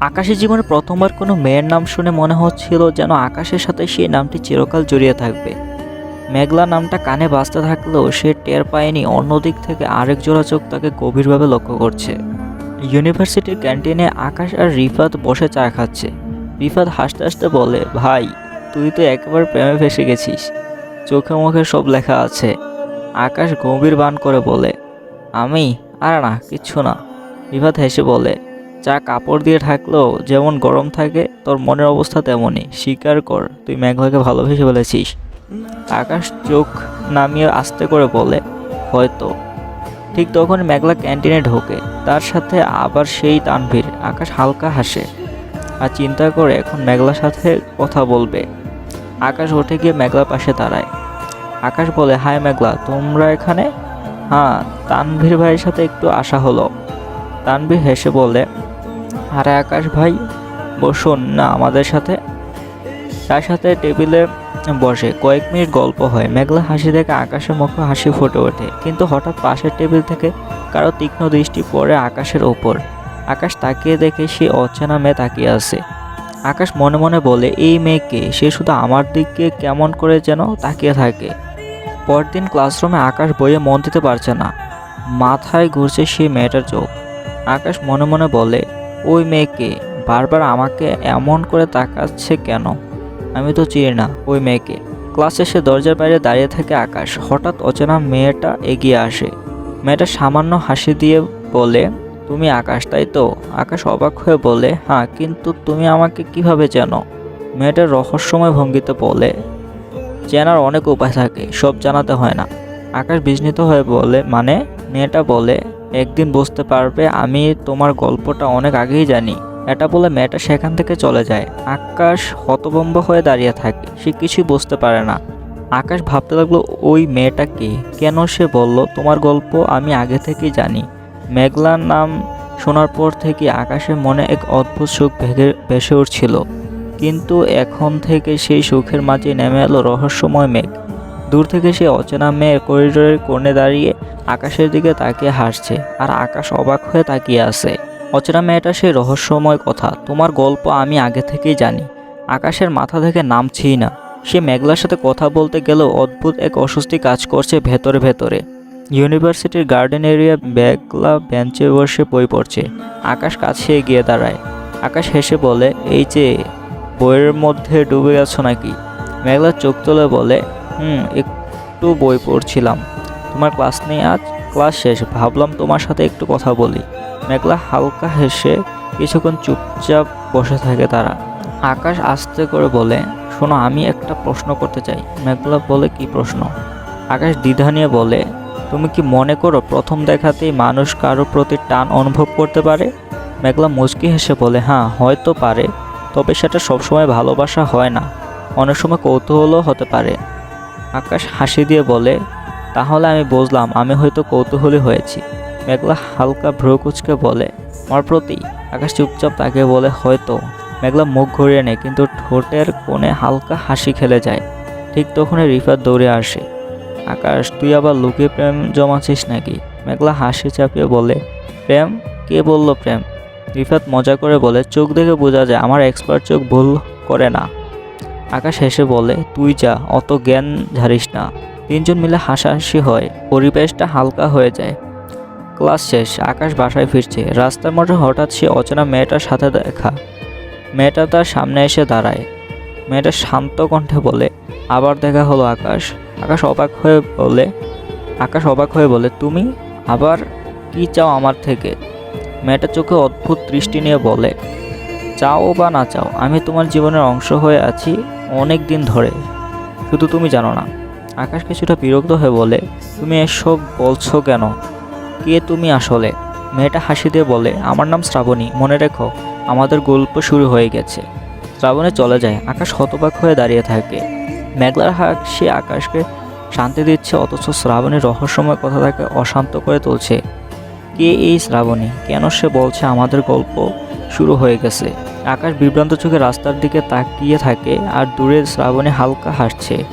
আকাশের জীবনে প্রথমবার কোনো মেয়ের নাম শুনে মনে হচ্ছিল যেন আকাশের সাথে সেই নামটি চিরকাল জড়িয়ে থাকবে। মেঘলা নামটা কানে বাজতে থাকলেও সে টের পায়নি অন্যদিক থেকে আরেক জোড়া চোখ তাকে গভীরভাবে লক্ষ্য করছে। ইউনিভার্সিটির ক্যান্টিনে আকাশ আর রিফাত বসে চা খাচ্ছে। রিফাত হাসতে হাসতে বলে, ভাই, তুই তো একবার প্রেমে ফেসে গেছিস। চোখে মুখে সব লেখা আছে। আকাশ গম্ভীর বান করে বলে, আমি? আর না, কিচ্ছু না। রিফাত হেসে বলে চা কাপড় দিয়ে ঢাকলেও যেমন গরম থাকে, তোর মনের অবস্থা তেমনই। স্বীকার কর, তুই মেঘলাকে ভালোবেসে ফেলেছিস। আকাশ চোখ নামিয়ে আস্তে করে বলে, হয়তো। ঠিক তখন মেঘলা ক্যান্টিনে ঢোকে। তার সাথে আবার সেই তানভীর। আকাশ হালকা হাসে আর চিন্তা করে এখন মেঘলার সাথে কথা বলবে। আকাশ উঠে গিয়ে মেঘলার পাশে দাঁড়ায়। আকাশ বলে হাই মেঘলা, তোমরা এখানে? হ্যাঁ তানভীর ভাইয়ের সাথে একটু আসা হলো। তানভীর হেসে বলে আরে আকাশ ভাই, বসুন না আমাদের সাথে। তার সাথে টেবিলে বসে কয়েক মিনিট গল্প হয়। মেঘলা হাসি দেখে আকাশের মুখে হাসি ফুটে ওঠে, কিন্তু হঠাৎ পাশের টেবিল থেকে কারও তীক্ষ্ণ দৃষ্টি পড়ে আকাশের ওপর। আকাশ তাকিয়ে দেখে সে অচেনা মেয়ে তাকিয়ে আছে। আকাশ মনে মনে বলে, এই মেয়েকে সে শুধু আমার দিকে কেমন করে যেন তাকিয়ে থাকে। পরদিন ক্লাসরুমে আকাশ বইয়ে মন দিতে পারছে না। মাথায় ঘুরছে সেই মেয়েটার চোখ। আকাশ মনে মনে বলে, ওই মেয়েকে, বারবার আমাকে এমন করে তাকাচ্ছে কেন? আমি তো চিনি না, ওই মেয়েকে। ক্লাস শেষে দরজার বাইরে দাঁড়িয়ে থাকে আকাশ। হঠাৎ অচেনা মেয়েটা এগিয়ে আসে। মেয়েটা সামান্য হাসি দিয়ে বলে, তুমি আকাশ, তাই তো? আকাশ অবাক হয়ে বলে হ্যাঁ কিন্তু তুমি আমাকে কীভাবে চেনো? মেয়েটার রহস্যময় ভঙ্গিতে বলে, চেনার অনেক উপায় থাকে, সব জানাতে হয় না। আকাশ বিস্মিত হয়ে বলে মানে? মেয়েটা বলে একদিন বুঝতে পারবে, আমি তোমার গল্পটা অনেক আগেই জানি। এটা বলে মেয়েটা সেখান থেকে চলে যায়। আকাশ হতভম্ব হয়ে দাঁড়িয়ে থাকে। সে কিছুই বুঝতে পারে না। আকাশ ভাবতে লাগল, ওই মেয়েটা কে? কেন সে বলল, তোমার গল্প আমি আগে থেকেই জানি। মেঘলার নাম শোনার পর থেকে আকাশের মনে এক অদ্ভুত সুখ ভেগে, ভেসে উঠছিল। কিন্তু এখন থেকে সেই সুখের মাঝে নেমে এলো রহস্যময় মেঘ। দূর থেকে সে অচেনা মেয়ে করিডোরের কোণে দাঁড়িয়ে আকাশের দিকে তাকিয়ে হাসছে আর আকাশ অবাক হয়ে তাকিয়ে আছে। অচেনা মেয়েটা সেই রহস্যময় কথা, তোমার গল্প আমি আগে থেকেই জানি, আকাশের মাথা থেকে নামছেই না। সে মেঘলার সাথে কথা বলতে গেলেও অদ্ভুত এক অস্বস্তি কাজ করছে ভেতরে ভেতরে। ইউনিভার্সিটির গার্ডেন এরিয়া ব্যাগলা বেঞ্চে বসে বই পড়ছে। আকাশ কাছে এগিয়ে দাঁড়ায়। আকাশ হেসে বলে, এই যে, বইয়ের মধ্যে ডুবে গেছো নাকি? মেঘলা চোখ তুলে বলে হুম, একটু বই পড়ছিলাম। তোমার ক্লাস নেই আজ? ক্লাস শেষ। ভাবলাম তোমার সাথে একটু কথা বলি। মেঘলা হালকা হেসে কিছুক্ষণ চুপচাপ বসে থাকে তারা। আকাশ আস্তে করে বলে, শোনো, আমি একটা প্রশ্ন করতে চাই। মেঘলা বলে, কি প্রশ্ন? আকাশ দ্বিধা নিয়ে বলে, তুমি কি মনে করো প্রথম দেখাতেই মানুষ কারোর প্রতি টান অনুভব করতে পারে? মেঘলা মুচকি হেসে বলে হ্যাঁ হয়তো পারে। তবে সেটা সবসময় ভালোবাসা হয় না। অনেক সময় কৌতূহলও হতে পারে। আকাশ হাসি দিয়ে বলে, তাহলে আমি বুঝলাম, আমি হয়তো কৌতূহলী হয়েছি। মেঘলা হালকা ভ্রু কুচকে বলে, আমার প্রতি? আকাশ চুপচাপ তাকে বলে, হয়তো। মেঘলা মুখ ঘুরিয়ে নেয়, কিন্তু ঠোঁটের কোণে হালকা হাসি খেলে যায়। ঠিক তখনই রিফাত দৌড়ে আসে। আকাশ, তুই আবার লুকিয়ে প্রেম জমাছিস নাকি? মেঘলা হাসি চাপিয়ে বলে, প্রেম? কে বলল প্রেম? রিফাত মজা করে বলে, চোখ দেখে বোঝা যায়, আমার এক্সপার্ট চোখ ভুল করে না। আকাশ হেসে বলে, তুই যা, অত জ্ঞান ঝাড়িস না। তিনজন মিলে হাসাহাসি হয়, পরিবেশটা হালকা হয়ে যায়। ক্লাস শেষ, আকাশ বাসায় ফিরছে। রাস্তার মধ্যে হঠাৎ সে অচেনা মেয়েটার সাথে দেখা। মেয়েটা তার সামনে এসে দাঁড়ায়। মেয়েটা শান্ত কণ্ঠে বলে, আবার দেখা হলো আকাশ। আকাশ অবাক হয়ে বলে, আকাশ অবাক হয়ে বলে, তুমি আবার কি চাও আমার থেকে? মেয়েটা চোখে অদ্ভুত দৃষ্টি নিয়ে বলে, চাও বা না চাও, আমি তোমার জীবনের অংশ হয়ে আছি। অনেক দিন ধরে। শুধু তুমি জানো না, আকাশ কিছুটা বিরক্ত হয়ে বলে, তুমি এসব বলছো কেন? কে তুমি আসলে? মেয়েটা হাসি দিয়ে বলে, আমার নাম শ্রাবণী, মনে রেখো, আমাদের গল্প শুরু হয়ে গেছে। শ্রাবণে চলে যায়, আকাশ হতবাক হয়ে দাঁড়িয়ে থাকে। মেঘলার হাসি আকাশকে শান্তি দিচ্ছে, অথচ শ্রাবণীর রহস্যময় কথা তাকে অশান্ত করে তুলছে। কে এই শ্রাবণী? কেন সে বলছে আমাদের গল্প শুরু হয়ে গেছে? আকাশ বিভ্রান্ত চোখে রাস্তার দিকে তাকিয়ে থাকে আর দূরে শ্রাবণে হালকা হাসছে।